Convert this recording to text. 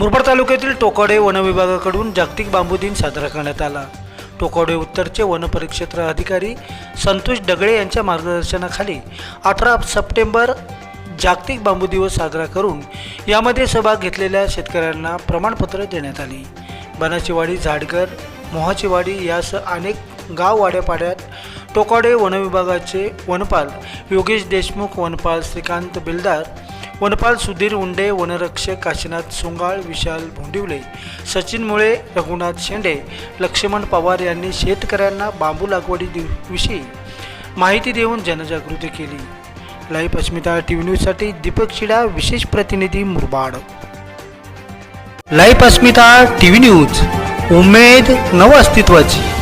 तालुक्यातील टोकाडे वनविभागाकडून जागतिक बांबू दिन साजरा करण्यात आला. टोकाडे उत्तरचे वनपरिक्षेत्र अधिकारी संतोष दगडे यांच्या मार्गदर्शनाखाली अठरा सप्टेंबर जागतिक बांबू दिवस साजरा करून यामध्ये सहभाग घेतलेल्या शेतकऱ्यांना प्रमाणपत्र देण्यात आली. बनाचीवाडी झाडगर मोहाचीवाडी यासह अनेक गाव वाड्यापाड्यात टोकाडे वनविभागाचे वनपाल योगेश देशमुख वनपाल श्रीकांत बिलदार वनपाल सुधीर उंडे वनरक्षक काशीनाथ सोंगाळ विशाल भोंडिवले सचिन मुळे रघुनाथ शेंडे लक्ष्मण पवार यांनी शेतकऱ्यांना बांबू लागवडी दिव- विषयी माहिती देऊन जनजागृती केली. लाईव्ह अस्मिता टी व्ही न्यूजसाठी दीपक शिडा विशेष प्रतिनिधी Murbad. Live Asmita T V news. उमेद नव अस्तित्वाची